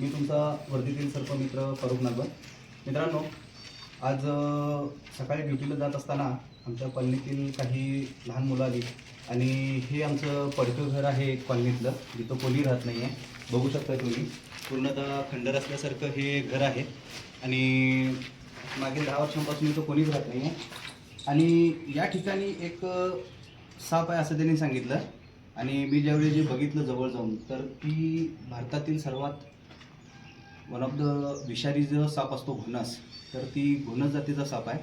मी तुमचा वर्दीतील सर्पमित्र फारुख नागवर मित्रांनो आज सकाळी ड्युटीला जात असताना आमच्या कॉलनीतील काही लहान मुलं आली आणि हे आमचं पडकं घर आहे एक कॉलनीतलं. जिथं कोणी राहत नाही आहे बघू शकता तुम्ही पूर्णतः खंडर असल्यासारखं हे घर आहे. आणि मागील दहा वर्षांपासून इथं कोणीच राहत नाही आहे आणि या ठिकाणी एक साप आहे असं त्यांनी सांगितलं. आणि मी ज्यावेळी जे बघितलं जवळ जाऊन तर ती भारतातील सर्वात वन ऑफ द विषारी जो साप असतो घोणस तर ती घोणस जातीचा साप आहे.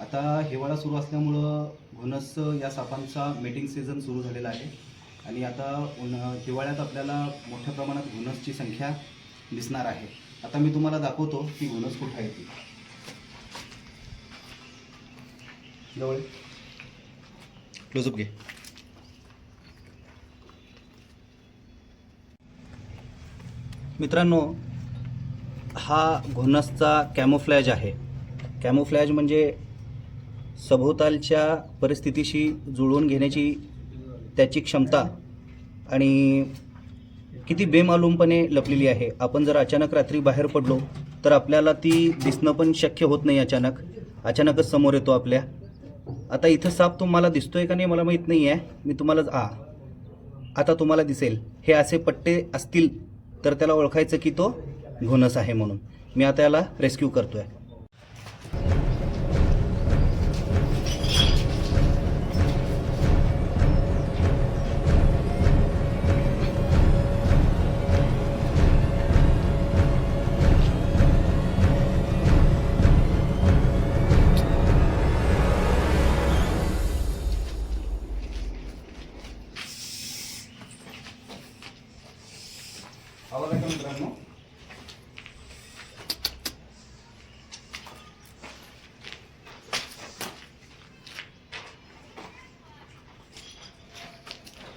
आता हिवाळा सुरू असल्यामुळं घोणस या सापांचा मेटिंग सीझन सुरू झालेला आहे. आणि आता उन्हा हिवाळ्यात आपल्याला मोठ्या प्रमाणात घोणसची संख्या दिसणार आहे. आता मी तुम्हाला दाखवतो की घोणस कुठं आहे ती. जवळ. क्लोजअप घे. मित्रांनो हा घोणसचा कॅमोफ्लॅज आहे. कॅमोफ्लॅज म्हणजे सभोवतालच्या परिस्थितीशी जुळवून घेण्याची त्याची क्षमता आणि किती बेमालूमपणे लपलेली आहे. आपण जर अचानक रात्री बाहेर पडलो तर आपल्याला ती दिसणं पण शक्य होत नाही अचानक. अचानकच समोर येतो आपल्या. आता इथं साप तुम्हाला दिसतोय का नाही मला माहीत नाही आहे मी तुम्हाला आ आता तुम्हाला दिसेल. हे असे पट्टे असतील तर त्याला ओळखायचं की तो घोणस आहे म्हणून. मी आता याला रेस्क्यू करतोय. आहे मित्रांनो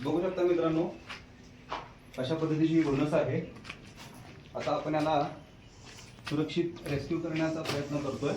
बघू शकता मित्रांनो अशा पद्धतीची बोनस आहे. आता आपण याला सुरक्षित रेस्क्यू करण्याचा प्रयत्न करतोय.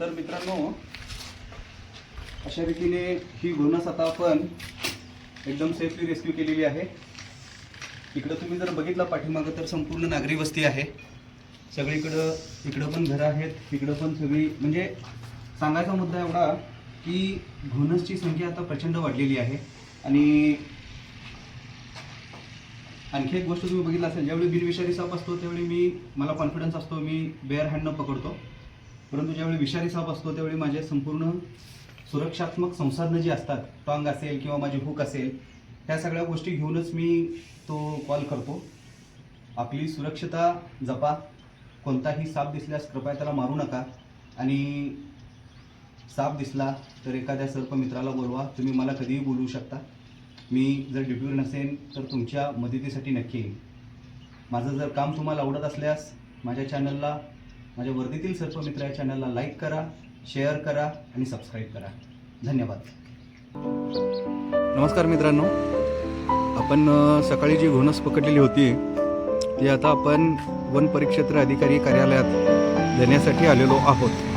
तर मित्रांनो अशा रीतीने ही घोणस आता आपण एकदम सेफली रेस्क्यू केलेली आहे. इकडं तुम्ही जर बघितला पाठीमागं तर संपूर्ण नागरी वस्ती आहे. सगळीकडं इकडं पण घरं आहेत इकडं पण सगळी म्हणजे सांगायचा मुद्दा एवढा की घोणसची संख्या आता प्रचंड वाढलेली आहे. आणि आणखी एक गोष्ट तुम्ही बघितलं असेल ज्यावेळी बिनविषारी साप असतो त्यावेळी मी मला कॉन्फिडन्स असतो मी बेअर हँडनं पकडतो. परंतु ज्यावेळी विषारी साप असतो त्यावेळी माझे संपूर्ण सुरक्षात्मक संसाधनं जी असतात टॉंग असेल किंवा माझी हुक असेल ह्या सगळ्या गोष्टी घेऊनच मी तो कॉल करतो. आपली सुरक्षता जपा. कोणताही साप दिसल्यास कृपया त्याला मारू नका. आणि साप दिसला तर एखाद्या सर्पमित्राला बोलवा. तुम्ही मला कधीही बोलवू शकता. मी जर ड्युटीवर नसेन तर तुमच्या मदतीसाठी नक्की येईन. माझं जर काम तुम्हाला आवडत असल्यास माझ्या चॅनलला माझ्या वर्दीतील सर्पमित्र या चॅनलला लाईक करा शेअर करा आणि सबस्क्राईब करा. धन्यवाद. नमस्कार मित्रांनो. आपण सकाळी जी घोणस पकडलेली होती ती आता आपण वन परिक्षेत्र अधिकारी कार्यालयात देण्यासाठी आलेलो आहोत.